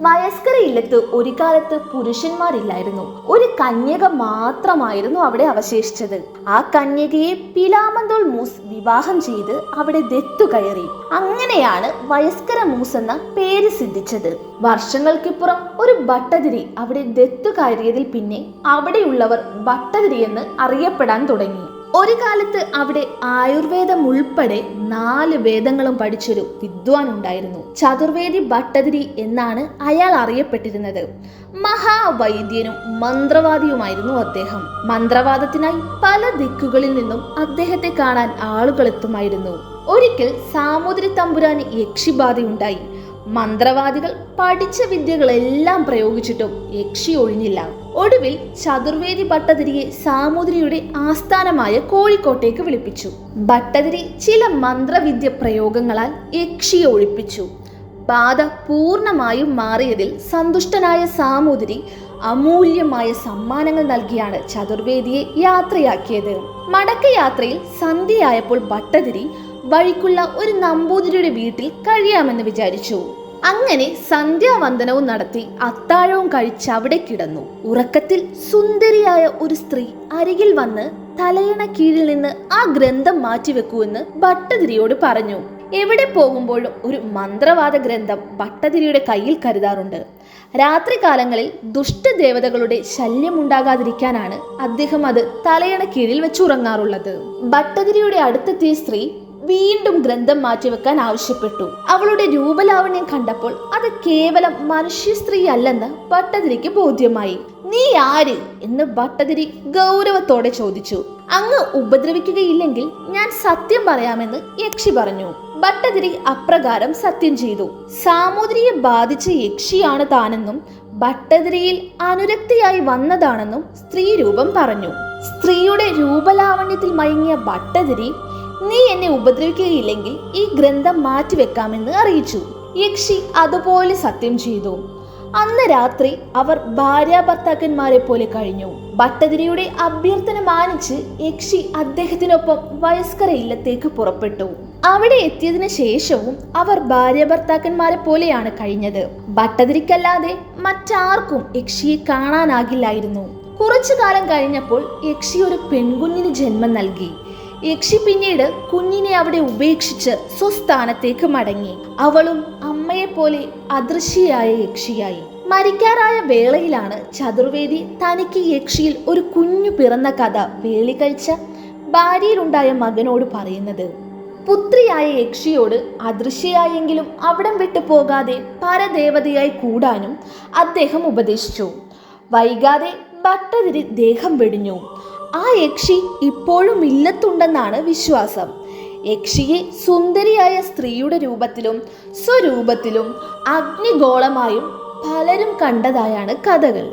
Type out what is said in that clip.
വയസ്കര ഇല്ലത്ത് ഒരു കാലത്ത് പുരുഷന്മാരില്ലായിരുന്നു. ഒരു കന്യക മാത്രമായിരുന്നു അവിടെ അവശേഷിച്ചത്. ആ കന്യകയെ പിലാമന്തോൾ മൂസ് വിവാഹം ചെയ്ത് അവിടെ ദത്തു കയറി. അങ്ങനെയാണ് വയസ്കര മൂസ് എന്ന പേര് സിദ്ധിച്ചത്. വർഷങ്ങൾക്കിപ്പുറം ഒരു ഭട്ടതിരി അവിടെ ദത്തു കയറിയതിൽ പിന്നെ അവിടെയുള്ളവർ ഭട്ടതിരി എന്ന് അറിയപ്പെടാൻ തുടങ്ങി. ഒരു കാലത്ത് അവിടെ ആയുർവേദം ഉൾപ്പെടെ നാല് വേദങ്ങളും പഠിച്ചൊരു വിദ്വാൻ ഉണ്ടായിരുന്നു. ചതുർവേദി ഭട്ടതിരി എന്നാണ് അയാൾ അറിയപ്പെട്ടിരുന്നത്. മഹാവൈദ്യനും മന്ത്രവാദിയുമായിരുന്നു അദ്ദേഹം. മന്ത്രവാദത്തിനായി പല ദിക്കുകളിൽ നിന്നും അദ്ദേഹത്തെ കാണാൻ ആളുകൾ എത്തുമായിരുന്നു. ഒരിക്കൽ സാമൂതിരി തമ്പുരാന് യക്ഷിബാധയുണ്ടായി. മന്ത്രവാദികൾ പഠിച്ച വിദ്യകളെല്ലാം പ്രയോഗിച്ചിട്ടും യക്ഷി ഒഴിഞ്ഞില്ല. ഒടുവിൽ ചതുർവേദി ഭട്ടതിരിയെ സാമൂതിരിയുടെ ആസ്ഥാനമായ കോഴിക്കോട്ടേക്ക് വിളിപ്പിച്ചു. ഭട്ടതിരി ചില മന്ത്രവിദ്യ പ്രയോഗങ്ങളാൽ യക്ഷിയെ ഒഴിപ്പിച്ചു. ബാധ പൂർണമായും മാറിയതിൽ സന്തുഷ്ടനായ സാമൂതിരി അമൂല്യമായ സമ്മാനങ്ങൾ നൽകിയാണ് ചതുർവേദിയെ യാത്രയാക്കിയത്. മടക്കയാത്രയിൽ സന്ധ്യയായപ്പോൾ ഭട്ടതിരി വഴിക്കുള്ള ഒരു നമ്പൂതിരിയുടെ വീട്ടിൽ കഴിയാമെന്ന് വിചാരിച്ചു. അങ്ങനെ സന്ധ്യാവന്ദനവും നടത്തി അത്താഴവും കഴിച്ച് അവിടെ കിടന്നു. ഉറക്കത്തിൽ സുന്ദരിയായ ഒരു സ്ത്രീ അരികിൽ വന്ന് തലയണ കീഴിൽ നിന്ന് ആ ഗ്രന്ഥം മാറ്റിവെക്കൂവെന്ന് ഭട്ടതിരിയോട് പറഞ്ഞു. എവിടെ പോകുമ്പോഴും ഒരു മന്ത്രവാദ ഗ്രന്ഥം ഭട്ടതിരിയുടെ കയ്യിൽ കരുതാറുണ്ട്. രാത്രികാലങ്ങളിൽ ദുഷ്ടദേവതകളുടെ ശല്യമുണ്ടാകാതിരിക്കാനാണ് അദ്ദേഹം അത് തലയണ കീഴിൽ വെച്ചുറങ്ങാറുള്ളത് ഭട്ടതിരിയുടെ അടുത്തെത്തിയ സ്ത്രീ വീണ്ടും ഗ്രന്ഥം മാറ്റിവെക്കാൻ ആവശ്യപ്പെട്ടു. അവളുടെ രൂപലാവണ്യം കണ്ടപ്പോൾ അത് കേവലം മനുഷ്യ സ്ത്രീ അല്ലെന്ന് ഭട്ടതിരിക്ക് ബോധ്യമായി. നീ ആര്? എന്ന് ഭട്ടതിരി ഗൗരവത്തോടെ ചോദിച്ചു. അങ്ങ് ഉപദ്രവിക്കുകയില്ലെങ്കിൽ ഞാൻ സത്യം പറയാമെന്ന് യക്ഷി പറഞ്ഞു. ഭട്ടതിരി അപ്രകാരം സത്യം ചെയ്തു. സാമൂതിരിയെ ബാധിച്ച യക്ഷിയാണ് താനെന്നും ഭട്ടതിരിയിൽ അനുരക്തിയായി വന്നതാണെന്നും സ്ത്രീരൂപം പറഞ്ഞു. സ്ത്രീയുടെ രൂപലാവണ്യത്തിൽ മയങ്ങിയ ഭട്ടതിരി നീ എന്നെ ഉപദ്രവിക്കുകയില്ലെങ്കിൽ ഈ ഗ്രന്ഥം മാറ്റിവെക്കാമെന്ന് അറിയിച്ചു. യക്ഷി അതുപോലെ സത്യം ചെയ്തു. അന്ന് രാത്രി അവർ ഭാര്യാഭർത്താക്കന്മാരെ പോലെ കഴിഞ്ഞു. ഭട്ടതിരിയുടെ അഭ്യർത്ഥന മാനിച്ച് യക്ഷി അദ്ദേഹത്തിനൊപ്പം വയസ്കര ഇല്ലത്തേക്ക് പുറപ്പെട്ടു. അവിടെ എത്തിയതിനു ശേഷവും അവർ ഭാര്യാഭർത്താക്കന്മാരെ പോലെയാണ് കഴിഞ്ഞത്. ഭട്ടതിരിക്കല്ലാതെ മറ്റാർക്കും യക്ഷിയെ കാണാനാകില്ലായിരുന്നു. കുറച്ചു കാലം കഴിഞ്ഞപ്പോൾ യക്ഷി ഒരു പെൺകുഞ്ഞിന് ജന്മം നൽകി. യക്ഷി പിന്നീട് കുഞ്ഞിനെ അവിടെ ഉപേക്ഷിച്ച് സ്വസ്ഥാനത്തേക്ക് മടങ്ങി. അവളും അമ്മയെ അമ്മയെപ്പോലെ അദൃശ്യയായ യക്ഷിയായി. മരിക്കാറായ വേളയിലാണ് ചതുർവേദി തനിക്ക് യക്ഷിയിൽ ഒരു കുഞ്ഞു പിറന്ന കഥ വേളി കഴിച്ച ഭാര്യയിലുണ്ടായ മകനോട് പറയുന്നത്. പുത്രിയായ യക്ഷിയോട് അദൃശ്യയായെങ്കിലും അവിടം വിട്ടു പോകാതെ പരദേവതയായി കൂടാനും അദ്ദേഹം ഉപദേശിച്ചു. വൈകാതെ ഭട്ടതിരി ദേഹം വെടിഞ്ഞു. ആ യക്ഷി ഇപ്പോഴും ഇല്ലത്തുണ്ടെന്നാണ് വിശ്വാസം. യക്ഷിയെ സുന്ദരിയായ സ്ത്രീയുടെ രൂപത്തിലും സ്വരൂപത്തിലും അഗ്നിഗോളമായും പലരും കണ്ടതായാണ് കഥകൾ.